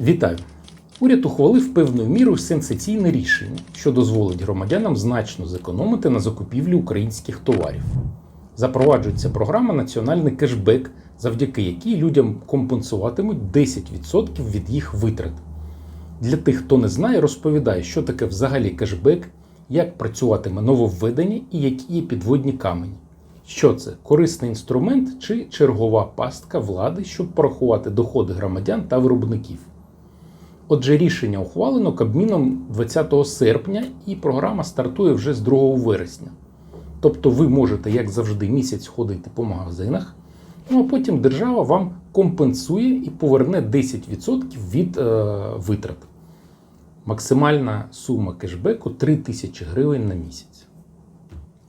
Вітаю! Уряд ухвалив певною мірою сенсаційне рішення, що дозволить громадянам значно зекономити на закупівлі українських товарів. Запроваджується програма Національний кешбек, завдяки якій людям компенсуватимуть 10% від їх витрат. Для тих, хто не знає, розповідаю, що таке взагалі кешбек, як працюватиме нововведення і які є підводні камені. Що це корисний інструмент чи чергова пастка влади, щоб порахувати доходи громадян та виробників. Отже, рішення ухвалено Кабміном 20 серпня, і програма стартує вже з 2 вересня. Тобто ви можете, як завжди, місяць ходити по магазинах, ну а потім держава вам компенсує і поверне 10% від е, витрат. Максимальна сума кешбеку 3 тисячі гривень на місяць.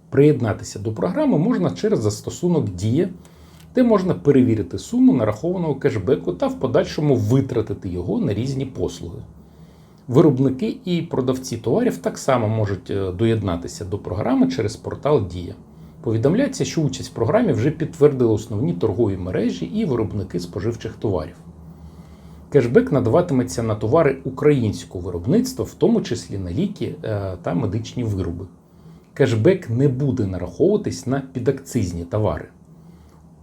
Приєднатися до програми можна через застосунок Дія, де можна перевірити суму нарахованого кешбеку та в подальшому витратити його на різні послуги. Виробники і продавці товарів так само можуть е, доєднатися до програми через портал Дія. Повідомляється, що участь в програмі вже підтвердили основні торгові мережі і виробники споживчих товарів. Кешбек надаватиметься на товари українського виробництва, в тому числі на ліки е, та медичні вироби. Кешбек не буде нараховуватись на підакцизні товари.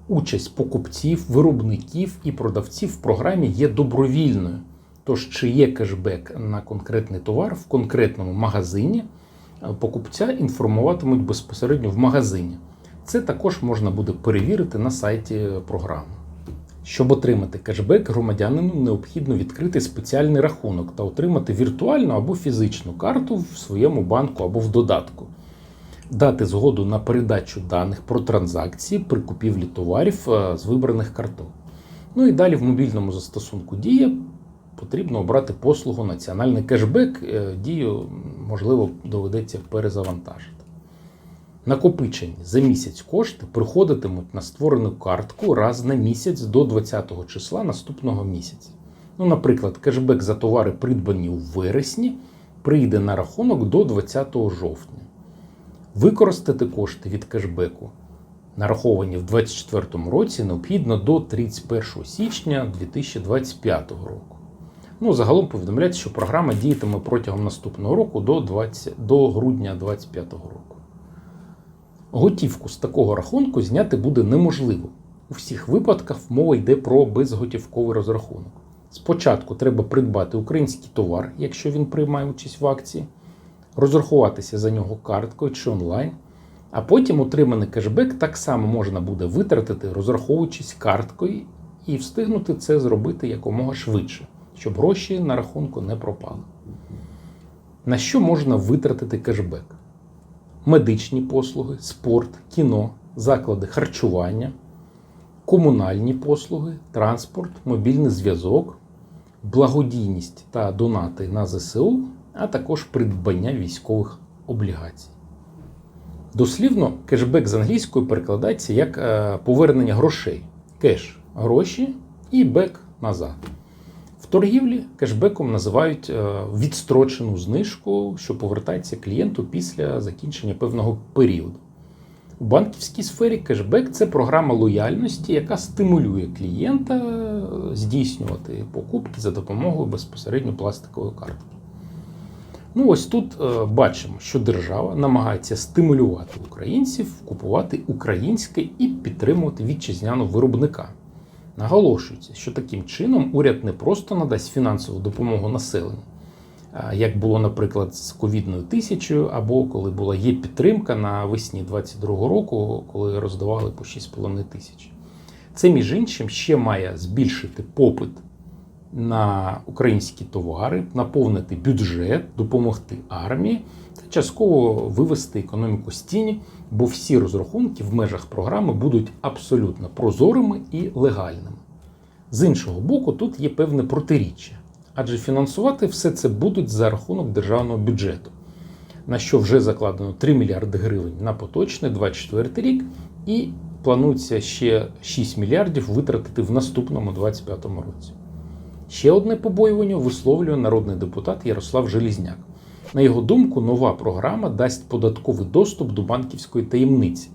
Участь покупців, виробників і продавців в програмі є добровільною. Тож, чи є кешбек на конкретний товар в конкретному магазині, покупця інформуватимуть безпосередньо в магазині. Це також можна буде перевірити на сайті програми. Щоб отримати кешбек, громадянину необхідно відкрити спеціальний рахунок та отримати віртуальну або фізичну карту в своєму банку або в додатку, дати згоду на передачу даних про транзакції при купівлі товарів е, з вибраних карток. Ну і далі в мобільному застосунку Дія потрібно обрати послугу Національний кешбек. Е, Дію, можливо, доведеться перезавантажити. Накопичені за місяць кошти приходитимуть на створену картку раз на місяць до 20 числа наступного місяця. Ну, наприклад, кешбек за товари, придбані у вересні, прийде на рахунок до 20 жовтня. Використати кошти від кешбеку, нараховані в 2024 році, необхідно до 31 січня 2025 року. Ну, загалом повідомляється, що програма діятиме протягом наступного року до, 20, до грудня 2025 року. Готівку з такого рахунку зняти буде неможливо. У всіх випадках мова йде про безготівковий розрахунок. Спочатку треба придбати український товар, якщо він приймає участь в акції, розрахуватися за нього карткою чи онлайн, а потім отриманий кешбек так само можна буде витратити, розраховуючись карткою, і встигнути це зробити якомога швидше, щоб гроші на рахунку не пропали. На що можна витратити кешбек? медичні послуги, спорт, кіно, заклади харчування, комунальні послуги, транспорт, мобільний зв'язок, благодійність та донати на ЗСУ, а також придбання військових облігацій. Дослівно, кешбек з англійської перекладається як е, повернення грошей. Кеш гроші і бек назад. В торгівлі кешбеком називають е, відстрочену знижку, що повертається клієнту після закінчення певного періоду. У банківській сфері кешбек це програма лояльності, яка стимулює клієнта е, здійснювати покупки за допомогою безпосередньо пластикової картки. Ну, ось тут е, бачимо, що держава намагається стимулювати українців купувати українське і підтримувати вітчизняного виробника. Наголошується, що таким чином уряд не просто надасть фінансову допомогу населенню, як було, наприклад, з ковідною тисячою, або коли була є підтримка на весні 2022 року, коли роздавали по 6,5 тисяч. Це, між іншим, ще має збільшити попит на українські товари, наповнити бюджет, допомогти армії та частково вивести економіку з тіні, бо всі розрахунки в межах програми будуть абсолютно прозорими і легальними. З іншого боку, тут є певне протиріччя, адже фінансувати все це будуть за рахунок державного бюджету, на що вже закладено 3 мільярди гривень на поточний 24 рік, і планується ще 6 мільярдів витратити в наступному 25 році. Ще одне побоювання висловлює народний депутат Ярослав Желізняк. На його думку, нова програма дасть податковий доступ до банківської таємниці.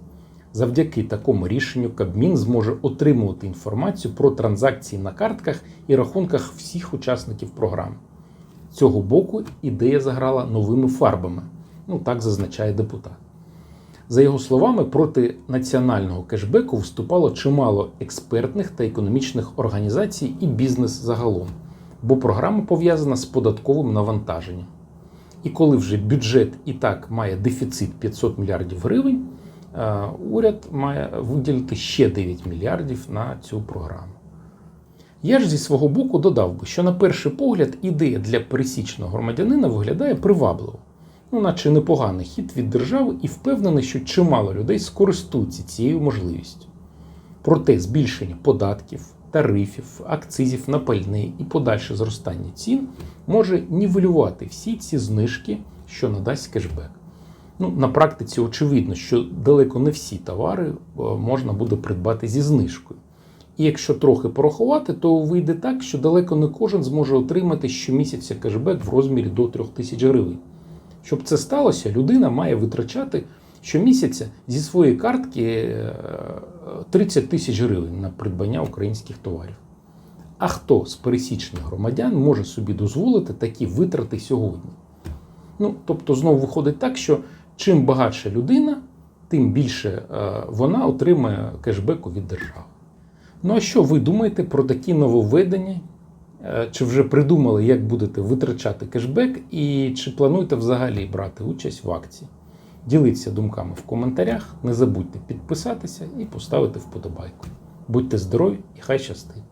Завдяки такому рішенню Кабмін зможе отримувати інформацію про транзакції на картках і рахунках всіх учасників програми. З цього боку ідея заграла новими фарбами. Ну так зазначає депутат. За його словами, проти національного кешбеку виступало чимало експертних та економічних організацій і бізнес загалом, бо програма пов'язана з податковим навантаженням. І коли вже бюджет і так має дефіцит 500 мільярдів гривень, е, уряд має виділити ще 9 мільярдів на цю програму. Я ж зі свого боку додав би, що на перший погляд ідея для пересічного громадянина виглядає привабливо, ну наче непоганий хід від держави і впевнений, що чимало людей скористуються цією можливістю. Проте збільшення податків, тарифів, акцизів на пальне і подальше зростання цін може нівелювати всі ці знижки, що надасть кешбек. Ну, на практиці очевидно, що далеко не всі товари е, можна буде придбати зі знижкою. І якщо трохи порахувати, то вийде так, що далеко не кожен зможе отримати щомісяця кешбек в розмірі до 3 тисяч гривень. Щоб це сталося, людина має витрачати щомісяця зі своєї картки е, 30 тисяч гривень на придбання українських товарів. А хто з пересічних громадян може собі дозволити такі витрати сьогодні? Ну, тобто, знову виходить так, що чим багатша людина, тим більше е, вона отримає кешбеку від держави. Ну а що ви думаєте про такі нововведення? Е, Чи вже придумали, як будете витрачати кешбек, і чи плануєте взагалі брати участь в акції? Діліться думками в коментарях, не забудьте підписатися і поставити вподобайку. Будьте здорові і хай щастить!